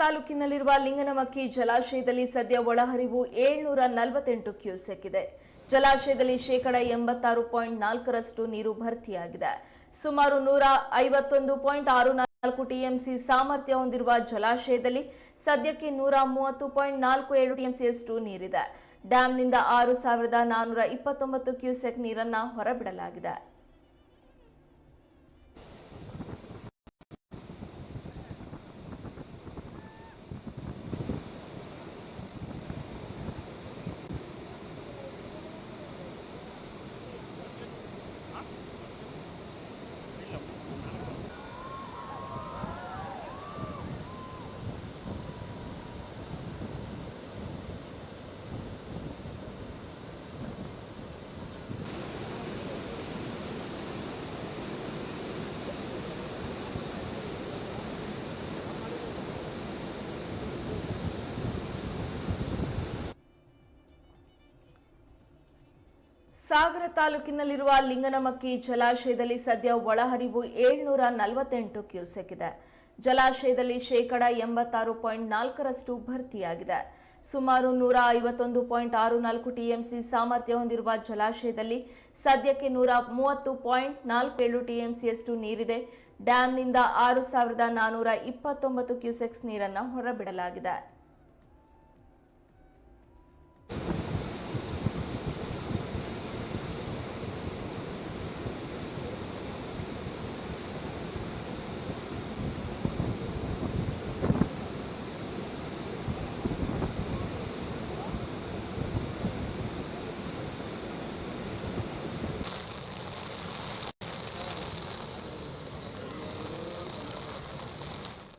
ತಾಲೂಕಿನಲ್ಲಿರುವ ಲಿಂಗನಮಕ್ಕಿ ಜಲಾಶಯದಲ್ಲಿ ಸದ್ಯ ಒಳಹರಿವು ಏಳ್ನೂರ ನಲವತ್ತೆಂಟು ಕ್ಯೂಸೆಕ್ ಇದೆ. ಜಲಾಶಯದಲ್ಲಿ ಶೇಕಡ ಎಂಬತ್ತಾರು ಪಾಯಿಂಟ್ ನಾಲ್ಕರಷ್ಟು ನೀರು ಭರ್ತಿಯಾಗಿದೆ. ಸುಮಾರು ನೂರ ಐವತ್ತೊಂದು ಪಾಯಿಂಟ್ ಆರು ನಾಲ್ಕು ಟಿಎಂಸಿ ಸಾಮರ್ಥ್ಯ ಹೊಂದಿರುವ ಜಲಾಶಯದಲ್ಲಿ ಸದ್ಯಕ್ಕೆ ನೂರ ಮೂವತ್ತು ಪಾಯಿಂಟ್ ನಾಲ್ಕು ಏಳು ಟಿಎಂಸಿಯಷ್ಟು ನೀರಿದೆ. ಡ್ಯಾಂನಿಂದ ಆರು ಸಾವಿರದ ನಾನ್ನೂರ ಇಪ್ಪತ್ತೊಂಬತ್ತು ಕ್ಯೂಸೆಕ್ ನೀರನ್ನು ಹೊರಬಿಡಲಾಗಿದೆ. ಸಾಗರ ತಾಲೂಕಿನಲ್ಲಿರುವ ಲಿಂಗನಮಕ್ಕಿ ಜಲಾಶಯದಲ್ಲಿ ಸದ್ಯ ಒಳಹರಿವು ಏಳ್ನೂರ ನಲವತ್ತೆಂಟು ಕ್ಯೂಸೆಕ್ ಇದೆ. ಜಲಾಶಯದಲ್ಲಿ ಶೇಕಡ ಎಂಬತ್ತಾರು ಪಾಯಿಂಟ್ ನಾಲ್ಕರಷ್ಟು ಭರ್ತಿಯಾಗಿದೆ. ಸುಮಾರು ನೂರ ಐವತ್ತೊಂದು ಪಾಯಿಂಟ್ ಆರು ನಾಲ್ಕು ಟಿಎಂಸಿ ಸಾಮರ್ಥ್ಯ ಹೊಂದಿರುವ ಜಲಾಶಯದಲ್ಲಿ ಸದ್ಯಕ್ಕೆ ನೂರ ಮೂವತ್ತು ಪಾಯಿಂಟ್ ನಾಲ್ಕು ಏಳು ಟಿಎಂಸಿಯಷ್ಟು ನೀರಿದೆ. ಡ್ಯಾಂನಿಂದ ಆರು ಸಾವಿರದ ನಾನ್ನೂರ ಇಪ್ಪತ್ತೊಂಬತ್ತು ಕ್ಯೂಸೆಕ್ಸ್ ನೀರನ್ನು ಹೊರಬಿಡಲಾಗಿದೆ.